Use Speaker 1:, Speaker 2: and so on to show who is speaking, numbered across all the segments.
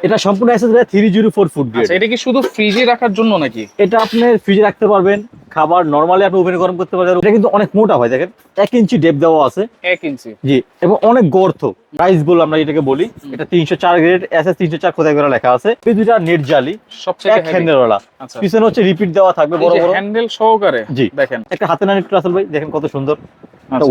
Speaker 1: এটা সম্পূর্ণ SS three zero four food grade
Speaker 2: এটা কি শুধু ফ্রিজে রাখার জন্য নাকি?
Speaker 1: এটা আপনি ফ্রিজে রাখতে পারবেন খাবার নর্মালি আপনি ওভেনে গরম করতে পারবেন। এটা কিন্তু অনেক মোটা হয় দেখেন এক ইঞ্চি ডেপ দেওয়া আছে।
Speaker 2: এক ইঞ্চি।
Speaker 1: জি এবং অনেক গর্ত। প্রাইস বলে আমরা এটাকে বলি। এটা তিনশো চার গ্রেড এস এস তিনশো চার খোদাই করে লেখা আছে। এই দুইটা নেট জালি
Speaker 2: সবচেয়ে
Speaker 1: এক হ্যান্ডেলওয়ালা
Speaker 2: আচ্ছা।
Speaker 1: পিছনে হচ্ছে রিপিট দেওয়া থাকবে বড় বড়।
Speaker 2: হ্যান্ডেল সহকারে
Speaker 1: জি।
Speaker 2: দেখেন।
Speaker 1: একটা হাতে না একটু আসল ভাই দেখেন কত সুন্দর।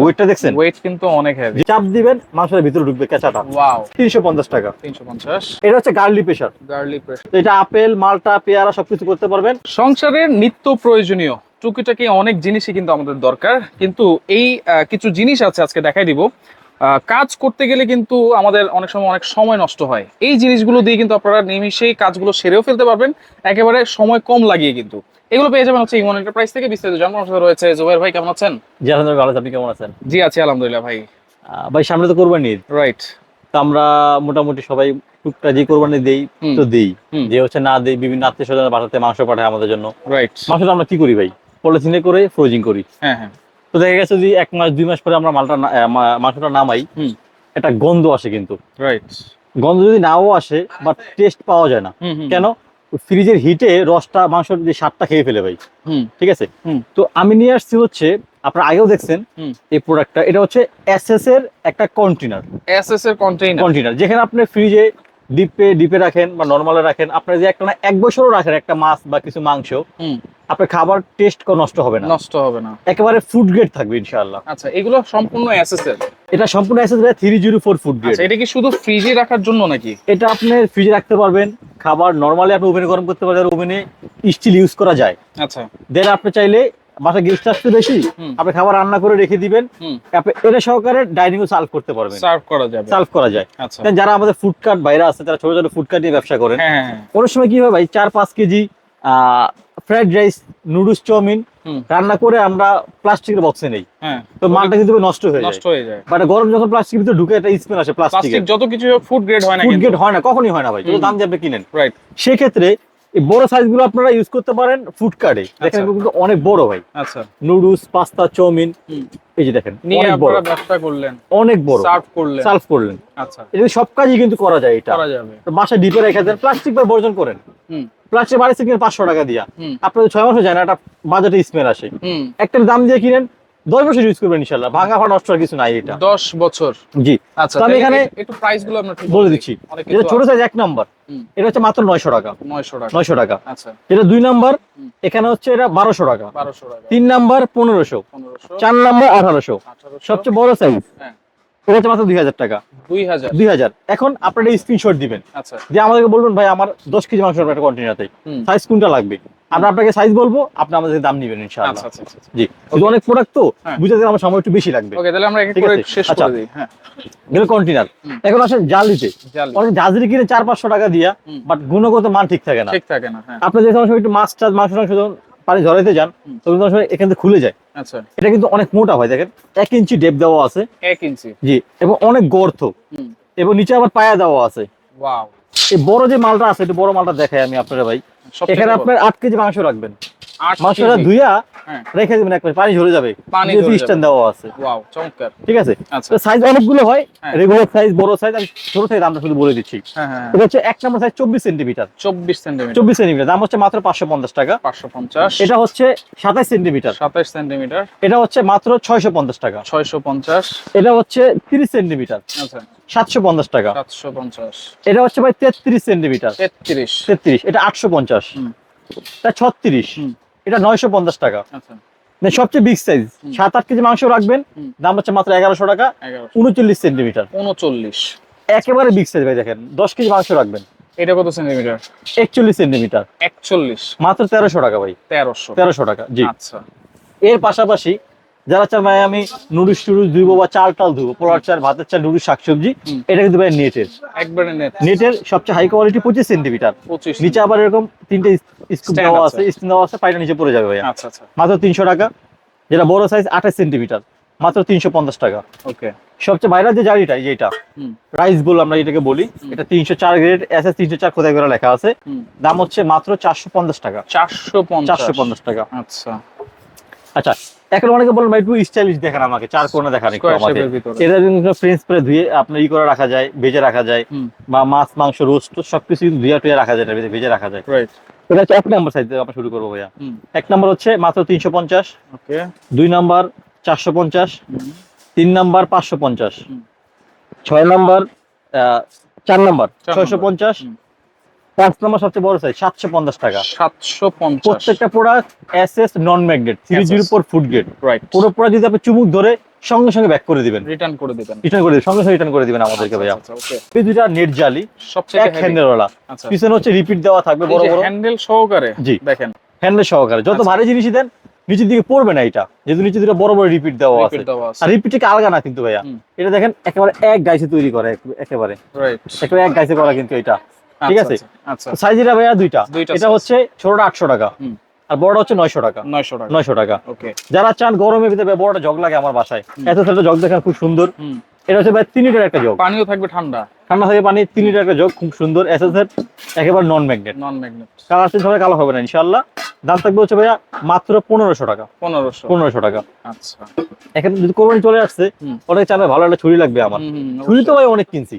Speaker 1: ওয়েটটা দেখছেন?
Speaker 2: ওয়েট কিন্তু অনেক হেভি
Speaker 1: চাপ দিবেন মাংসের ভিতরে ঢুকবে কেঁচাটা
Speaker 2: ওয়াও
Speaker 1: তিনশো পঞ্চাশ টাকা।
Speaker 2: তিনশো পঞ্চাশ।
Speaker 1: এটা হচ্ছে গার্লি প্রেশার
Speaker 2: গার্লিক প্রেসার
Speaker 1: এটা আপেল মালটা পেয়ারা সবকিছু করতে পারবেন।
Speaker 2: সংসারের নিত্য প্রয়োজনীয় টুকিটাকি অনেক জিনিসই কিন্তু আমাদের দরকার। কিন্তু এই কিছু জিনিস আছে আজকে দেখাই দিব। কাজ করতে গেলে কিন্তু আমাদের অনেক সময় অনেক সময় নষ্ট হয়। এই জিনিসগুলো দিয়ে কিন্তু আপনারা নিমিশেই কাজগুলো সেরেও ফেলতে পারবেন। একেবারে সময় কম লাগিয়ে কিন্তু। এগুলো পেয়ে যাবেন হচ্ছে ইমন এন্টারপ্রাইজ থেকে। বিস্তারিত জানার সাথে রয়েছে জুবাইর ভাই কেমন আছেন?
Speaker 1: জি আলহামদুলিল্লাহ ভালো আপনি কেমন আছেন?
Speaker 2: জি আছি আলহামদুলিল্লাহ ভাই।
Speaker 1: আহ, ভাই সামনে তো কোরবানি
Speaker 2: রাইট
Speaker 1: তো আমরা মোটামুটি সবাই টুকটা যে কোরবানি দেই তো দেই। যে হচ্ছে না দেই বিভিন্ন আত্মীয় স্বজনের বাসাতে মাংস পাঠায় আমাদের জন্য।
Speaker 2: রাইট
Speaker 1: মাংসটা আমরা কি করি ভাই? পলিথিনে করে ফ্রোজিং করি।
Speaker 2: হ্যাঁ হ্যাঁ।
Speaker 1: দেখা গেছে যদি এক মাস দুই মাস পরে আমরা মালটা মাংসটা নামাই। একটা গন্ধ আসে কিন্তু।
Speaker 2: রাইট
Speaker 1: গন্ধ যদি নাও আসে বা টেস্ট পাওয়া যায় না। কেন? ফ্রিজের হিটে রসটা মাংসের যে স্বাদটা খেয়ে ফেলে ভাই। ঠিক আছে? তো আমি নিয়ে আসছি হচ্ছে আপনারা আগেও দেখছেন। এই প্রোডাক্টটা এটা হচ্ছে এসএস এর একটা কন্টেনার
Speaker 2: এসএস এর কন্টেইনার
Speaker 1: কন্টেনার যেখানে আপনি ফ্রিজে ডিপে ডিপে রাখেন বা নর্মালে রাখেন। আপনার যে একটা না এক বছরও রাখেন একটা মাছ বা কিছু মাংস। আপনার খাবার টেস্ট নষ্ট হবে না।
Speaker 2: নষ্ট হবে না।
Speaker 1: একেবারে ফুড গ্রেড থাকবে ইনশাআল্লাহ।
Speaker 2: আচ্ছা এগুলো সম্পূর্ণ এসএস এর
Speaker 1: এটা সম্পূর্ণ SS three zero four food grade
Speaker 2: আচ্ছা এটা কি শুধু ফ্রিজে রাখার জন্য নাকি?
Speaker 1: এটা আপনি ফ্রিজে রাখতে পারবেন খাবার নরমালি আপনি ওভেনে গরম করতে পারবেন ওভেনে স্টিল ইউজ করা যায়।
Speaker 2: আচ্ছা।
Speaker 1: দেন আপনি চাইলে বাসা গেস্ট আসতে বেশি আপনি খাবার রান্না করে রেখে দিবেন আপনি এটা সহকারে ডাইনিং সার্ভ করতে পারবেন।
Speaker 2: সার্ভ করা যাবে।
Speaker 1: সার্ভ করা যায়।
Speaker 2: আচ্ছা।
Speaker 1: দেন যারা আমাদের ফুড কার্ট বাইরে আছে তারা ছোট ছোট ফুড কার্ট নিয়ে ব্যবসা করেন।
Speaker 2: হ্যাঁ হ্যাঁ হ্যাঁ।
Speaker 1: অনেক সময় কি হয় ভাই চার পাঁচ KG fried rice noodles chow mein রান্না করে আমরা প্লাস্টিকের বক্সে নেই।
Speaker 2: হ্যাঁ।
Speaker 1: তো মালটা কিন্তু নষ্ট হয়ে যায়।
Speaker 2: নষ্ট হয়ে যায়।
Speaker 1: বাট গরম যখন প্লাস্টিকের ভিতরে ঢুকে একটা স্মেল আসে
Speaker 2: প্লাস্টিক যত কিছু ফুড গ্রেড হয় না
Speaker 1: ফুড গ্রেড হয় না কখনই হয় না ভাই। যত দাম দিয়ে আপনি কিনেন।
Speaker 2: রাইট
Speaker 1: সেক্ষেত্রে এই বড় সাইজগুলো আপনারা ইউজ করতে পারেন ফুড দেখেন
Speaker 2: আচ্ছা।
Speaker 1: এগুলো কিন্তু অনেক বড় ভাই।
Speaker 2: আচ্ছা।
Speaker 1: নুডলস পাস্তা চাউমিন এই যে দেখেন অনেক বড়।
Speaker 2: ব্যবসা করলেন।
Speaker 1: অনেক বড়।
Speaker 2: সার্ভ করলেন।
Speaker 1: সার্ভ করলেন।
Speaker 2: আচ্ছা।
Speaker 1: এটা সব কাজই কিন্তু করা যায় এটা।
Speaker 2: করা যাবে।
Speaker 1: তো বাসায় ডিপে রেখে দেন প্লাস্টিক বা বর্জন করেন।
Speaker 2: হুম।
Speaker 1: প্লাস্টিক বাড়িতে কিনেন পাঁচশো টাকা দিয়া।
Speaker 2: হুম।
Speaker 1: আপনাদের ছয় মাসও যায় না একটা বাজেটে স্মেল আসে।
Speaker 2: হুম।
Speaker 1: একটা দাম দিয়ে কিনেন দশ বছর ইউজ করবেন ইনশাল্লাহ ভাঙা ফাড়া নষ্ট কিছু নাই এটা।
Speaker 2: দশ বছর।
Speaker 1: জি।
Speaker 2: আচ্ছা
Speaker 1: আমি এখানে
Speaker 2: একটু প্রাইসগুলো
Speaker 1: বলে দিচ্ছি। এটা ছোট সাইজ এক নাম্বার এটা হচ্ছে মাত্র নয়শো টাকা।
Speaker 2: নয়শো টাকা। আচ্ছা।
Speaker 1: যেটা দুই নাম্বার এখানে হচ্ছে এটা বারোশো টাকা।
Speaker 2: বারোশো টাকা।
Speaker 1: তিন নাম্বার পনেরোশো। চার নাম্বার আঠারোশো। সবচেয়ে বড় সাইজ
Speaker 2: হ্যাঁ।
Speaker 1: এটা হচ্ছে মাত্র দুই হাজার টাকা।
Speaker 2: দুই হাজার।
Speaker 1: এখন আপনারা স্ক্রিনশট দিবেন।
Speaker 2: আচ্ছা।
Speaker 1: যে আমাদেরকে বলবেন ভাই আমার দশ কেজি মাংস একটা কন্টেনারতে সাইজ কোনটা লাগবে? আমরা আপনাকে সাইজ বলব আপনি আমাদের দাম নিবেন ইনশাআল্লাহ।
Speaker 2: আচ্ছা আচ্ছা আচ্ছা
Speaker 1: জি। কিন্তু অনেক প্রোডাক্ট তো
Speaker 2: হ্যাঁ।
Speaker 1: বুঝতে আমার সময় একটু বেশি লাগবে।
Speaker 2: ওকে তাহলে আমরা এক করে শেষ। করে দিই। হ্যাঁ।
Speaker 1: গেলে কন্টেনার এখন আসেন জালিতে।
Speaker 2: জালি।
Speaker 1: অনেক জাজরি কিনে চার পাঁচশো টাকা দিয়া বাট গুণগত মান ঠিক থাকে না।
Speaker 2: ঠিক থাকে না হ্যাঁ।
Speaker 1: আপনি যে সময় একটু মাছ টাছ মাংস টাংস পানি ঝরাইতে যান। তখন সময় এখান থেকে খুলে যায়।
Speaker 2: আচ্ছা।
Speaker 1: এটা কিন্তু অনেক মোটা হয় দেখেন এক ইঞ্চি ডেপ দেওয়া আছে।
Speaker 2: এক ইঞ্চি।
Speaker 1: জি এবং অনেক গর্ত। এবং নিচে আবার পায়া দেওয়া আছে।
Speaker 2: ওয়াও।
Speaker 1: এই বড় যে মালটা আছে এটা বড় মালটা দেখাই আমি আপনারা ভাই। এখানে আপনার আট কেজি মাংস রাখবেন। মাংসটা। ধুইয়া
Speaker 2: হ্যাঁ।
Speaker 1: রেখে দেবেন এক পানি ঝরে যাবে।
Speaker 2: পানি
Speaker 1: স্ট্যান্ড দেওয়া আছে।
Speaker 2: ওয়াও চমৎকার।
Speaker 1: ঠিক আছে?
Speaker 2: আচ্ছা।
Speaker 1: সাইজ অনেকগুলো হয়
Speaker 2: হ্যাঁ।
Speaker 1: রেগুলার সাইজ বড় সাইজ আমি ছোট সাইজ আমরা শুধু বলে দিচ্ছি।
Speaker 2: হ্যাঁ হ্যাঁ
Speaker 1: এটা হচ্ছে এক নম্বর সাইজ চব্বিশ সেন্টিমিটার
Speaker 2: চব্বিশ সেন্টিমিটার
Speaker 1: চব্বিশ সেন্টিমিটার দাম হচ্ছে মাত্র পাঁচশো পঞ্চাশ টাকা।
Speaker 2: পাঁচশো পঞ্চাশ।
Speaker 1: এটা হচ্ছে সাতাইশ সেন্টিমিটার
Speaker 2: সাতাশ সেন্টিমিটার
Speaker 1: এটা হচ্ছে মাত্র ছয়শো পঞ্চাশ টাকা।
Speaker 2: ছয়শো পঞ্চাশ।
Speaker 1: এটা হচ্ছে তিরিশ সেন্টিমিটার
Speaker 2: আচ্ছা।
Speaker 1: সাতশো পঞ্চাশ টাকা।
Speaker 2: সাতশো পঞ্চাশ।
Speaker 1: এটা হচ্ছে ভাই তেত্রিশ সেন্টিমিটার
Speaker 2: তেত্রিশ।
Speaker 1: তেত্রিশ এটা আটশো পঞ্চাশ।
Speaker 2: হুম।
Speaker 1: ছত্রিশ। এটা নয়শো পঞ্চাশ টাকা।
Speaker 2: আচ্ছা।
Speaker 1: মানে সবচেয়ে বিগ সাইজ সাত আট কেজি মাংস রাখবেন। দাম হচ্ছে মাত্র এগারোশো টাকা উনচল্লিশ সেন্টিমিটার।
Speaker 2: উনচল্লিশ।
Speaker 1: একেবারে বিগ সাইজ ভাই দেখেন দশ কেজি মাংস রাখবেন।
Speaker 2: এটা কত সেন্টিমিটার?
Speaker 1: একচল্লিশ সেন্টিমিটার।
Speaker 2: একচল্লিশ।
Speaker 1: মাত্র তেরোশো টাকা ভাই।
Speaker 2: তেরোশো।
Speaker 1: তেরোশো টাকা জি।
Speaker 2: আচ্ছা।
Speaker 1: এর পাশাপাশি যারা চান ভাই আমি নুডুস টুডুস ধুবো বা চাল টাল ধুবো পোলার চাল ভাতের চাল নুডুস শাকসবজি। এটা কিন্তু ভাই নেটের
Speaker 2: একবারে নেট
Speaker 1: নেটের সবচেয়ে হাই কোয়ালিটি পঁচিশ সেন্টিমিটার নিচে আবার এরকম তিনটে স্কুপ দেওয়া
Speaker 2: আছে।
Speaker 1: স্টিন দেওয়া আছে পাইটা নিচে পড়ে যাবে ভাইয়া।
Speaker 2: আচ্ছা আচ্ছা।
Speaker 1: মাত্র তিনশো টাকা যেটা বড় সাইজ আঠাশ সেন্টিমিটার মাত্র তিনশো পঞ্চাশ টাকা।
Speaker 2: ওকে
Speaker 1: সবচেয়ে ভাইরাল যে জারিটা এই যে রাইস বল আমরা এটাকে বলি এটা তিনশো চার গ্রেড এস এস তিনশো চার খোদাই করে লেখা আছে। দাম হচ্ছে মাত্র চারশো পঞ্চাশ টাকা।
Speaker 2: চারশো
Speaker 1: চারশো পঞ্চাশ টাকা।
Speaker 2: আচ্ছা।
Speaker 1: আচ্ছা এখন অনেকে বলেন ভাই একটু স্টাইলিশ দেখান আমাকে চার কোণে দেখান একটু আমাকে। এটা কিন্তু ফ্রেঞ্চ ফ্রাই ধুয়ে আপনার ই করে রাখা যায় ভেজে রাখা যায় বা মাছ মাংস রোস্ট সবকিছু কিন্তু ধুয়ে টুয়ে রাখা যায় ভেজে রাখা যায়। এটা হচ্ছে এক নাম্বার সাইজ আমরা শুরু করব ভাইয়া। এক নাম্বার হচ্ছে মাত্র তিনশো পঞ্চাশ দুই নাম্বার চারশো পঞ্চাশ তিন নাম্বার পাঁচশো পঞ্চাশ ছয় নাম্বার আহ, চার নাম্বার ছয়শো পঞ্চাশ। পাঁচ নাম্বার সবচেয়ে বড় সাইজ সাতশো পঞ্চাশ টাকা।
Speaker 2: সাতশো পঞ্চাশ।
Speaker 1: প্রত্যেকটা product S S non magnet three zero four food grade
Speaker 2: right
Speaker 1: পুরো প্রোডাক্ট যদি আপনি চুমুক ধরে সঙ্গে সঙ্গে ব্যাক করে দিবেন।
Speaker 2: রিটার্ন করে দিবেন।
Speaker 1: রিটার্ন করে দিবেন সঙ্গে সঙ্গে রিটার্ন করে দিবেন আমাদেরকে ভাইয়া।
Speaker 2: আচ্ছা
Speaker 1: এই দুইটা নেট জালি
Speaker 2: সবচেয়ে
Speaker 1: এক হ্যান্ডেলওয়ালা
Speaker 2: আচ্ছা।
Speaker 1: পিছনে হচ্ছে রিপিট দেওয়া থাকবে বড় বড়।
Speaker 2: হ্যান্ডেল সহকারে
Speaker 1: জি।
Speaker 2: দেখেন।
Speaker 1: হ্যান্ডেল সহকারে। যত
Speaker 2: আচ্ছা।
Speaker 1: ভারী জিনিসই দেন নিচের দিকে পড়বে না এটা। যেহেতু নিচের দিকে বড় বড় রিপিট দেওয়া আছে। আর রিপিট আলগা না কিন্তু ভাইয়া। এটা দেখেন একেবারে এক গাইসে তৈরি করে একেবারে।
Speaker 2: রাইট
Speaker 1: একেবারে এক গাইসে করা কিন্তু এটা। ঠিক আছে?
Speaker 2: আচ্ছা
Speaker 1: সাইজ এটা ভাইয়া দুইটা। এটা হচ্ছে ছোটটা আটশো টাকা। আর বড়টা হচ্ছে নয়শো টাকা।
Speaker 2: 900 টাকা।
Speaker 1: নয়শো টাকা।
Speaker 2: ওকে।
Speaker 1: যারা চান গরমের ভিতরে বড়টা জগ লাগে আমার বাসায়। এত ছোট জগ দেখেন খুব সুন্দর। এটা হচ্ছে ভাই তিন লিটার একটা জগ।
Speaker 2: পানিও থাকবে ঠান্ডা।
Speaker 1: ঠান্ডা থেকে পানি তিন লিটার একটা জগ খুব সুন্দর। এস এস এর একেবারে non magnet
Speaker 2: non magnet
Speaker 1: colour change হবে কালো হবে না ইনশাল্লাহ দাম থাকবে হচ্ছে ভাইয়া মাত্র পনেরোশো টাকা।
Speaker 2: পনেরোশো।
Speaker 1: পনেরোশো টাকা।
Speaker 2: আচ্ছা।
Speaker 1: এখানে যদি কোরবানি চলে আসছে। অনেক চাবে ভালো একটা ছুরি লাগবে আমার। ছুরি তো ভাই অনেক কিনছি।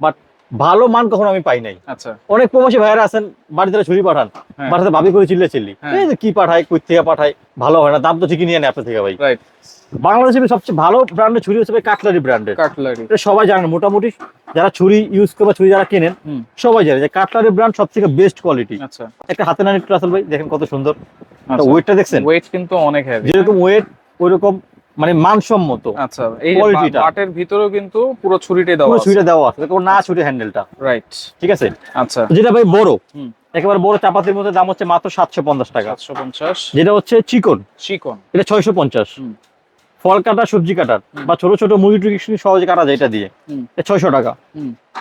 Speaker 1: বাট ভালো মান কখনো আমি পাই নাই।
Speaker 2: আচ্ছা।
Speaker 1: অনেক প্রবাসী ভাইয়েরা আছেন বাড়িতে ছুরি পাঠান
Speaker 2: হ্যাঁ।
Speaker 1: বাড়িতে ভাবি করে চিল্লে চিল্লি।
Speaker 2: হ্যাঁ।
Speaker 1: কি পাঠায় কই থেকে পাঠায় ভালো হয় না দাম তো ঠিকই নিয়ে নেয় আপনার থেকে ভাই। বাংলাদেশের সবচেয়ে ভালো ব্র্যান্ডের ছুরি হচ্ছে কাটলারি ব্র্যান্ডের
Speaker 2: কাটলারি।
Speaker 1: এটা সবাই জানেন মোটামুটি যারা ছুরি ইউজ করে বা ছুরি যারা কেনেন সবাই জানে যে কাটলারি ব্র্যান্ড সব থেকে বেস্ট কোয়ালিটি
Speaker 2: আচ্ছা।
Speaker 1: একটা হাতে না একটু আসল ভাই দেখেন কত সুন্দর।
Speaker 2: আচ্ছা।
Speaker 1: ওয়েটটা দেখছেন?
Speaker 2: ওয়েট কিন্তু অনেক হেভি
Speaker 1: যেরকম ওয়েট ওইরকম মানে মানসম্মত
Speaker 2: আচ্ছা এই
Speaker 1: Quality টা।
Speaker 2: ভিতরেও কিন্তু পুরো ছুরিটাই দেওয়া
Speaker 1: পুরো ছুরিটা দেওয়া আছে না ছুরি হ্যান্ডেলটা
Speaker 2: রাইট
Speaker 1: ঠিক আছে?
Speaker 2: আচ্ছা।
Speaker 1: যেটা ভাই বড় একেবারে বড় চাপাতির মধ্যে দাম হচ্ছে মাত্র সাতশো পঞ্চাশ টাকা।
Speaker 2: 750
Speaker 1: যেটা হচ্ছে চিকন।
Speaker 2: চিকন।
Speaker 1: এটা ছয়শো পঞ্চাশ।
Speaker 2: হুম।
Speaker 1: ফল কাটা সবজি কাটার বা ছোট ছোট মুরগি টুরগি সহজে কাটা যায় এটা দিয়ে। ছয়শো টাকা।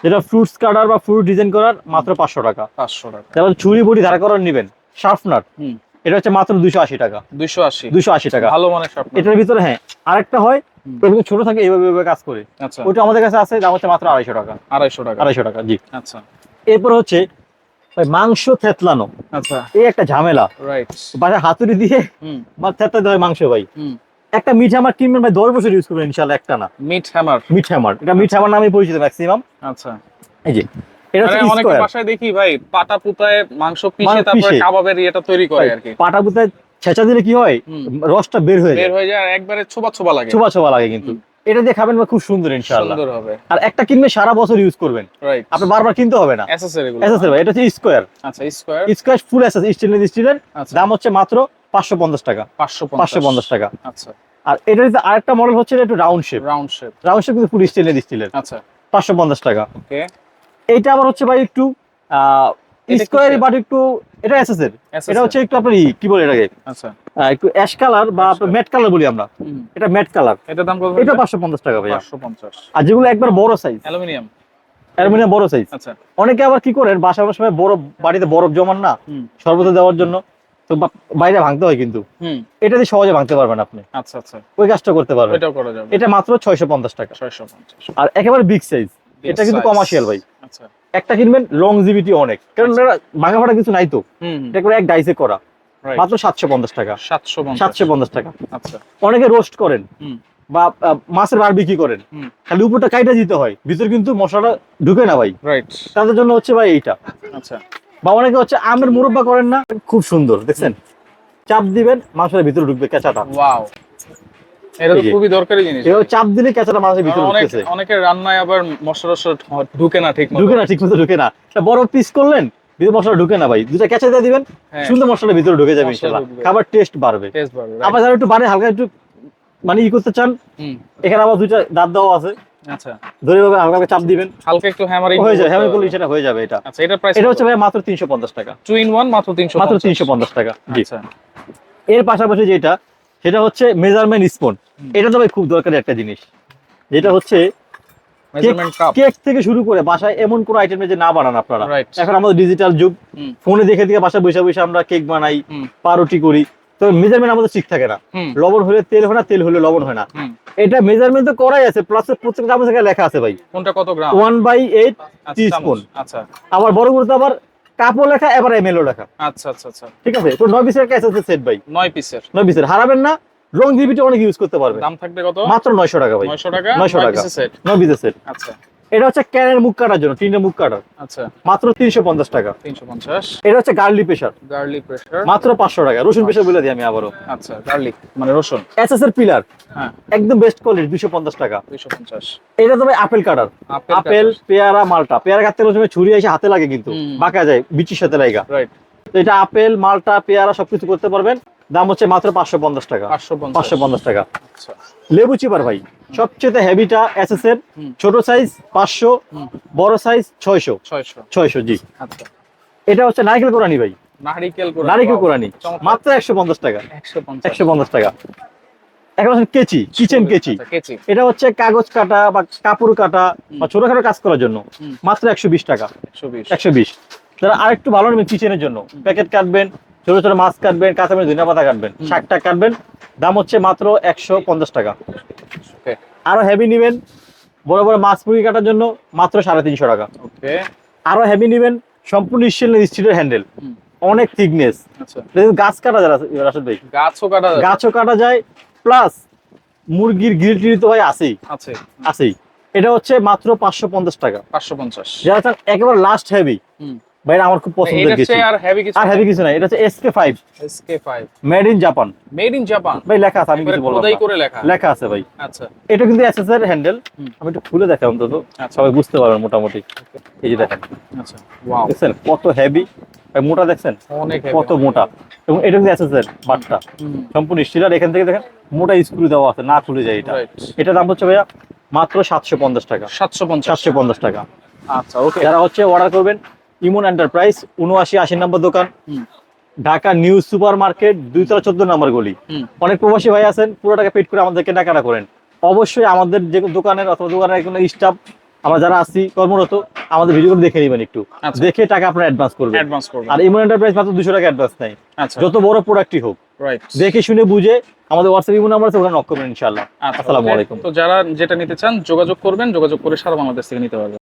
Speaker 1: যেটা ফ্রুটস কাটার বা ফ্রুট ডিজাইন করার মাত্র পাঁচশো টাকা।
Speaker 2: 500 টাকা।
Speaker 1: তারপর ছুরি বড়ি ধারা করার নেবেন শার্পনার এটা হচ্ছে মাত্র দুশো আশি টাকা।
Speaker 2: 280
Speaker 1: দুশো আশি টাকা।
Speaker 2: ভালো শার্প
Speaker 1: এটার ভিতরে হ্যাঁ আরেকটা হয়। ছোট থাকে এইভাবে এইভাবে কাজ করে।
Speaker 2: আচ্ছা।
Speaker 1: ওইটা আমাদের কাছে আছে দাম হচ্ছে মাত্র আড়াইশো টাকা।
Speaker 2: 250 টাকা।
Speaker 1: আড়াইশো টাকা জি।
Speaker 2: আচ্ছা।
Speaker 1: এরপর হচ্ছে মাংস থেতলানো।
Speaker 2: আচ্ছা।
Speaker 1: এই একটা ঝামেলা।
Speaker 2: রাইট
Speaker 1: বাসায় হাতুড়ি দিয়ে থেতলাতে হয় মাংস ভাই। একটা মিট হ্যামার কিনবেন ভাই দশ বছর ইউজ করবেন ইনশাল্লাহ একটা না।
Speaker 2: মিট হ্যামার
Speaker 1: মিট হ্যামার এটা মিট হ্যামার নামে পরিচিত ম্যাক্সিমাম
Speaker 2: আচ্ছা।
Speaker 1: এই যে এটা হচ্ছে
Speaker 2: অনেকে বাসায় দেখি ভাই পাটা পুতায় মাংস পিষে তারপরে কাবাবের তৈরি করে আর কি।
Speaker 1: পাটা বুতায় ছেঁচা দিলে কি হয়? রসটা বের হয়ে
Speaker 2: বের হয়ে যায় একবারে ছোবা ছোবা লাগে।
Speaker 1: ছোবা ছোবা লাগে কিন্তু। এটা দিয়ে খাবেন খুব সুন্দর ইনশাআল্লাহ।
Speaker 2: সুন্দর হবে।
Speaker 1: আর একটা কিনবে সারা বছর ইউজ করবেন।
Speaker 2: রাইট
Speaker 1: আপনি বারবার কিনতে হবে না।
Speaker 2: অ্যাসেসরি গুলো।
Speaker 1: এসএস ভাই এটা হচ্ছে স্কোয়ার
Speaker 2: আচ্ছা স্কয়ার
Speaker 1: স্কোয়ার ফুল এসএস স্টিলের স্টিলের দাম হচ্ছে মাত্র পাঁচশো পঞ্চাশ টাকা।
Speaker 2: 550
Speaker 1: পাঁচশো পঞ্চাশ টাকা।
Speaker 2: আচ্ছা।
Speaker 1: আর এটার আরেকটা মডেল হচ্ছে এটা একটু round shape
Speaker 2: round shape
Speaker 1: round shape কিন্তু ফুল স্টিলের স্টিলের
Speaker 2: আচ্ছা।
Speaker 1: পাঁচশো পঞ্চাশ টাকা।
Speaker 2: ওকে
Speaker 1: এইটা আবার হচ্ছে ভাই একটু
Speaker 2: এটা
Speaker 1: স্কোয়ার বাট একটু এটা এসএস এর। এটা হচ্ছে একটু আপনার কি বলে এটাকে?
Speaker 2: আচ্ছা।
Speaker 1: একটু অ্যাশ কালার বা ম্যাট কালার বলি আমরা। এটা ম্যাট কালার
Speaker 2: এটা দাম কত
Speaker 1: এটা পাঁচশো পঞ্চাশ টাকা ভাই
Speaker 2: 550
Speaker 1: আর যেগুলো একবার বড় সাইজ
Speaker 2: অ্যালুমিনিয়াম।
Speaker 1: অ্যালুমিনিয়াম বড় সাইজ
Speaker 2: আচ্ছা।
Speaker 1: অনেকে আবার কি করেন বাসা বাসার সময় বরফ বাড়িতে বরফ জমান না
Speaker 2: হুম।
Speaker 1: শরবতে দেওয়ার জন্য। তো বাইরে ভাঙতে হয় কিন্তু। এটা দিয়ে সহজে ভাঙতে পারবেন আপনি।
Speaker 2: আচ্ছা আচ্ছা।
Speaker 1: ওই কাজটা করতে পারবেন।
Speaker 2: এটাও করা যাবে।
Speaker 1: এটা মাত্র ছয়শো পঞ্চাশ টাকা।
Speaker 2: 650
Speaker 1: আর একেবারে বিগ সাইজ এটা কিন্তু কমার্শিয়াল ভাই।
Speaker 2: আচ্ছা।
Speaker 1: একটা কিনবেন লংজিভিটি অনেক। কারণ
Speaker 2: আচ্ছা।
Speaker 1: ভাঙা ফাটা কিছু নাই তো। এটা করে এক ডাইসে করা। মাত্র সাতশো পঞ্চাশ টাকা। সাতশো পঞ্চাশ। টাকা।
Speaker 2: আচ্ছা।
Speaker 1: অনেকে রোস্ট করেন। বা মাছের বার বিক্রি করেন। খালি উপরটা কাইটা দিতে হয়। ভিতরে কিন্তু মশলাটা ঢুকে না ভাই।
Speaker 2: রাইট
Speaker 1: তাদের জন্য হচ্ছে ভাই এইটা।
Speaker 2: আচ্ছা।
Speaker 1: বা অনেকে হচ্ছে আমের মুরব্বা করেন না। খুব সুন্দর দেখছেন? চাপ দিবেন মাংসের ভিতরে ঢুকবে কেঁচাটা
Speaker 2: ওয়াও এটা তো খুবই দরকারি জিনিস।
Speaker 1: চাপ দিলে কেঁচাটা মাংসের ভিতরে ঢুকতেছে।
Speaker 2: অনেকের রান্নায় আবার মশলা টশলা ঢুকে না ঠিক মতো
Speaker 1: ঢুকে না ঠিক মতো ঢুকে না। বড় পিস করলেন ভিতরে মশলা ঢুকে না ভাই। দুটা কেঁচা দিয়ে দিবেন
Speaker 2: হ্যাঁ।
Speaker 1: সুন্দর মশলাটা ভিতরে ঢুকে যাবে ইনশাআল্লাহ। খাবার টেস্ট বাড়বে।
Speaker 2: টেস্ট বাড়বে
Speaker 1: আবার যারা একটু বাড়ে হালকা একটু মানে ই করতে চান এখানে আবার দুইটা দাঁত দেওয়া আছে।
Speaker 2: আচ্ছা।
Speaker 1: ধরে ভাবে হালকা চাপ দিবেন।
Speaker 2: হালকা একটু হ্যামারিং
Speaker 1: হয়ে যায় করলে সেটা হয়ে যাবে এটা।
Speaker 2: আচ্ছা এটা প্রাইস
Speaker 1: এটা হচ্ছে ভাই মাত্র তিনশো পঞ্চাশ টাকা।
Speaker 2: টু ইন ওয়ান মাত্র 350
Speaker 1: মাত্র তিনশো পঞ্চাশ টাকা জি।
Speaker 2: আচ্ছা।
Speaker 1: এর পাশাপাশি যেটা সেটা হচ্ছে মেজারমেন্ট স্পুন এটা তো ভাই খুব দরকারি একটা জিনিস। যেটা হচ্ছে কেক থেকে শুরু করে বাসায় এমন কোনো আইটেম যে না বানান আপনারা। এখন আমাদের ডিজিটাল যুগ। ফোনে দেখে দেখে বাসায় বসে বসে আমরা কেক বানাই পাউরুটি করি। তো মেজারমেন্ট আমাদের ঠিক থাকে না। লবণ হলে তেল হয় না তেল হলে লবণ হয় না। এটা মেজারমেন্ট তো করাই আছে প্লাস প্রত্যেকটা জায়গায় লেখা আছে ভাই।
Speaker 2: কোনটা কত gram?
Speaker 1: One by eight teaspoon।
Speaker 2: আচ্ছা।
Speaker 1: আবার বড় গুলোতে আবার কাপও লেখা এবার এমএলও লেখা।
Speaker 2: আচ্ছা আচ্ছা আচ্ছা।
Speaker 1: ঠিক আছে? তো নয় পিসের ক্যাশ আছে সেট ভাই।
Speaker 2: নয় পিসের।
Speaker 1: নয় পিসের। হারাবেন না। লংজিভিটি অনেক ইউজ করতে পারবে।
Speaker 2: দাম থাকবে কত?
Speaker 1: মাত্র নয়শো টাকা ভাই।
Speaker 2: নয়শো টাকা?
Speaker 1: 900 টাকা।
Speaker 2: সেট
Speaker 1: নয় পিসের সেট
Speaker 2: আচ্ছা।
Speaker 1: এটা হচ্ছে ক্যানের মুখ কাটার জন্য টিনের মুখ কাটার।
Speaker 2: আচ্ছা।
Speaker 1: মাত্র তিনশো পঞ্চাশ টাকা।
Speaker 2: তিনশো পঞ্চাশ।
Speaker 1: এটা হচ্ছে গার্লি প্রেশার
Speaker 2: গার্লিক প্রেশার
Speaker 1: মাত্র পাঁচশো টাকা। রসুন প্রেশার বলে দিই আমি আবারও।
Speaker 2: আচ্ছা গার্লিক মানে রসুন।
Speaker 1: এসএস এর পিলার।
Speaker 2: হ্যাঁ।
Speaker 1: একদম বেস্ট কোয়ালিটি দুশো পঞ্চাশ টাকা।
Speaker 2: দুইশো পঞ্চাশ।
Speaker 1: এটা তো ভাই আপেল কাটার। আপেল পেয়ারা মালটা। পেয়ারা কাটতে গেলে সময় ছুরি এসে হাতে লাগে কিন্তু। বাঁকা যায় বিচির সাথে লাগা
Speaker 2: রাইট
Speaker 1: তো এটা আপেল মালটা পেয়ারা সবকিছু করতে পারবেন। দাম হচ্ছে মাত্র পাঁচশো পঞ্চাশ টাকা।
Speaker 2: পাঁচশো পঞ্চাশ।
Speaker 1: পাঁচশো পঞ্চাশ টাকা।
Speaker 2: আচ্ছা।
Speaker 1: লেবু চিপার ভাই। সবচেয়ে হেভিটা এসএস এর ছোট সাইজ পাঁচশো। বড় সাইজ ছয়শো।
Speaker 2: ছয়শো।
Speaker 1: জি।
Speaker 2: আচ্ছা।
Speaker 1: এটা হচ্ছে নারিকেল কোরআনি ভাই।
Speaker 2: নারিকেল করে
Speaker 1: নারিকেল কোরআনি মাত্র একশো পঞ্চাশ টাকা।
Speaker 2: একশো পঞ্চাশ।
Speaker 1: টাকা। এখন কেচি কিচেন কেচি।
Speaker 2: আচ্ছা,
Speaker 1: এটা হচ্ছে কাগজ কাটা বা কাপড় কাটা বা ছোটখাটো কাজ করার জন্য। মাত্র একশো বিশ টাকা।
Speaker 2: একশো বিশ।
Speaker 1: যারা আরেকটু ভালো নেবেন কিচেনের জন্য প্যাকেট কাটবেন ছোট ছোট মাছ কাটবেন কাঁচামরিচ ধনিয়া পাতা কাটবেন। শাক টাক কাটবেন দাম হচ্ছে মাত্র একশো পঞ্চাশ টাকা। আরও হেভি নেবেন বড় বড় মাছ মুরগি কাটার জন্য মাত্র সাড়ে তিনশো টাকা।
Speaker 2: ওকে।
Speaker 1: আরও হেভি নেবেন সম্পূর্ণ স্টিলের স্টিলের
Speaker 2: হ্যান্ডেল
Speaker 1: অনেক থিকনেস
Speaker 2: আচ্ছা।
Speaker 1: গাছ কাটা যায় রাশেদ ভাই
Speaker 2: গাছও কাটা যাবে?
Speaker 1: গাছও কাটা যায় প্লাস মুরগির গ্রিল টিল তো ভাই আছেই।
Speaker 2: আছে।
Speaker 1: আছেই। এটা হচ্ছে মাত্র পাঁচশো পঞ্চাশ টাকা।
Speaker 2: পাঁচশো পঞ্চাশ।
Speaker 1: যারা একেবারে লাস্ট হেভি। ভাই আমার খুব পছন্দের
Speaker 2: চেয়ে আর হেভি কিছু
Speaker 1: আর হেভি কিছু নাই এটা হচ্ছে made in Japan
Speaker 2: made in Japan
Speaker 1: ভাই লেখা আছে আমি কিছু বললাম
Speaker 2: খোদাই করে লেখা।
Speaker 1: লেখা আছে ভাই।
Speaker 2: আচ্ছা।
Speaker 1: এটা কিন্তু এসএস এর হ্যান্ডেল আমি একটু খুলে দেখাই অন্তত
Speaker 2: আচ্ছা।
Speaker 1: সবাই বুঝতে পারবেন মোটামুটি। এই যে দেখেন।
Speaker 2: আচ্ছা ওয়াও
Speaker 1: দেখছেন? কত হেভি মোটা দেখছেন?
Speaker 2: অনেক।
Speaker 1: কত মোটা। এবং এটা কিন্তু এসএস এর বাটটা। সম্পূর্ণ স্টিল আর এখান থেকে দেখেন মোটা স্ক্রু দেওয়া আছে না খুলে যায় এটা। এটা দাম হচ্ছে ভাইয়া মাত্র সাতশো পঞ্চাশ টাকা।
Speaker 2: সাতশো পঞ্চাশ।
Speaker 1: সাতশো পঞ্চাশ টাকা।
Speaker 2: আচ্ছা ওকে
Speaker 1: যারা হচ্ছে অর্ডার করবেন ইমন এন্টারপ্রাইজ উনআশি আশি নম্বর দোকান। ঢাকা নিউ সুপার মার্কেট দুইতলা চোদ্দ নম্বর গলি। অনেক প্রবাসী ভাই আছেন পুরো টাকা পেড করে আমাদের কেনাকাটা করেন। অবশ্যই আমাদের যে দোকানের অথবা দোকানের কোনো স্টাফ আমরা যারা আছি কর্মরত আমাদের ভিডিওগুলো দেখে নেবেন একটু।
Speaker 2: আচ্ছা।
Speaker 1: দেখে টাকা আপনারা অ্যাডভান্স করবেন।
Speaker 2: অ্যাডভান্স করবেন।
Speaker 1: আর ইমন এন্টারপ্রাইজ মাত্র দুশো টাকা অ্যাডভান্স নেয়।
Speaker 2: আচ্ছা।
Speaker 1: যত বড় প্রোডাক্টই হোক। দেখে শুনে বুঝে আমাদের হোয়াটসঅ্যাপ ইমো নাম্বার আছে ওখানে নক করবেন ইনশাআল্লাহ।
Speaker 2: আচ্ছা,
Speaker 1: আসসালামু আলাইকুম।
Speaker 2: তো যারা যেটা নিতে চান যোগাযোগ করবেন যোগাযোগ করে সারা বাংলাদেশ থেকে নিতে পারবেন।